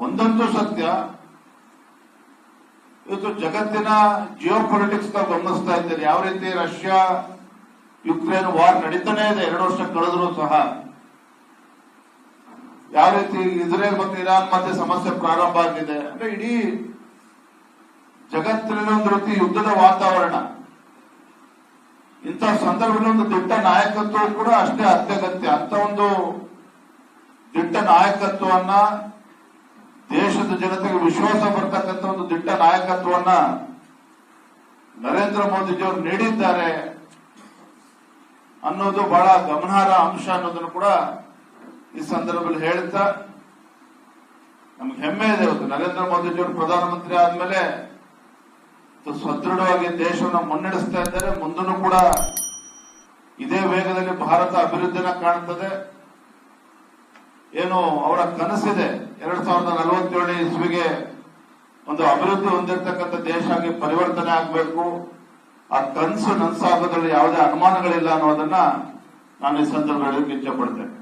ಒಂದಂತೂ ಸತ್ಯ. ಇವತ್ತು ಜಗತ್ತಿನ ಜಿಯೋ ಪೊಲಿಟಿಕ್ಸ್ ನಾವು ಗಮನಿಸ್ತಾ ಇದ್ದೇನೆ ಯಾವ ರೀತಿ ರಷ್ಯಾ, ಯುಕ್ರೇನ್ ವಾರ್ ನಡೀತಾನೆ ಇದೆ. ಎರಡು ವರ್ಷ ಕಳೆದ್ರು ಸಹ. ಯಾವ ರೀತಿ ಇಸ್ರೇಲ್ ಮತ್ತು ಇರಾನ್ ಮತ್ತೆ ಸಮಸ್ಯೆ ಪ್ರಾರಂಭ ಆಗಿದೆ. ಅಂದ್ರೆ ಇಡೀ ಜಗತ್ತಿನ ಒಂದು ರೀತಿ ಯುದ್ಧದ ವಾತಾವರಣ. ಇಂತಹ ಸಂದರ್ಭದಲ್ಲಿ ಒಂದು ದಿಟ್ಟ ನಾಯಕತ್ವ ಕೂಡ ಅಷ್ಟೇ ಅತ್ಯಗತ್ಯ. ಅಂತ ಒಂದು ದಿಟ್ಟ ನಾಯಕತ್ವವನ್ನ ದೇಶದ ಜನತೆಗೆ ವಿಶ್ವಾಸ ಬರ್ತಕ್ಕಂಥ ಒಂದು ದಿಟ್ಟ ನಾಯಕತ್ವವನ್ನ ನರೇಂದ್ರ ಮೋದಿಜಿಯವರು ನೀಡಿದ್ದಾರೆ ಅನ್ನೋದು ಬಹಳ ಗಮನಾರ್ಹ ಅಂಶ ಅನ್ನೋದನ್ನು ಕೂಡ ಈ ಸಂದರ್ಭದಲ್ಲಿ ಹೇಳ್ತಾ ನಮ್ಗೆ ಹೆಮ್ಮೆ ಇದೆ ಇವತ್ತು. ನರೇಂದ್ರ ಮೋದಿಜಿಯವರು ಪ್ರಧಾನಮಂತ್ರಿ ಆದ್ಮೇಲೆ ಸದೃಢವಾಗಿ ದೇಶವನ್ನು ಮುನ್ನಡೆಸ್ತಾ ಇದ್ದಾರೆ. ಮುಂದೂ ಕೂಡ ಇದೇ ವೇಗದಲ್ಲಿ ಭಾರತ ಅಭಿವೃದ್ಧಿನ ಕಾಣ್ತದೆ. ಏನು ಅವರ ಕನಸಿದೆ. ಎರಡ್ ಸಾವಿರದ ನಲವತ್ತೇಳು ಇಸ್ವಿಗೆ ಒಂದು ಅಭಿವೃದ್ಧಿ ಹೊಂದಿರತಕ್ಕಂಥ ದೇಶ ಆಗಿ ಪರಿವರ್ತನೆ ಆಗಬೇಕು. ಆ ಕನಸು ನನಸಾಗೋದ್ರಲ್ಲಿ ಯಾವುದೇ ಅನುಮಾನಗಳಿಲ್ಲ ಅನ್ನೋದನ್ನ ನಾನು ಈ ಸಂದರ್ಭದಲ್ಲಿ ಇಚ್ಛೆ ಪಡ್ತೇನೆ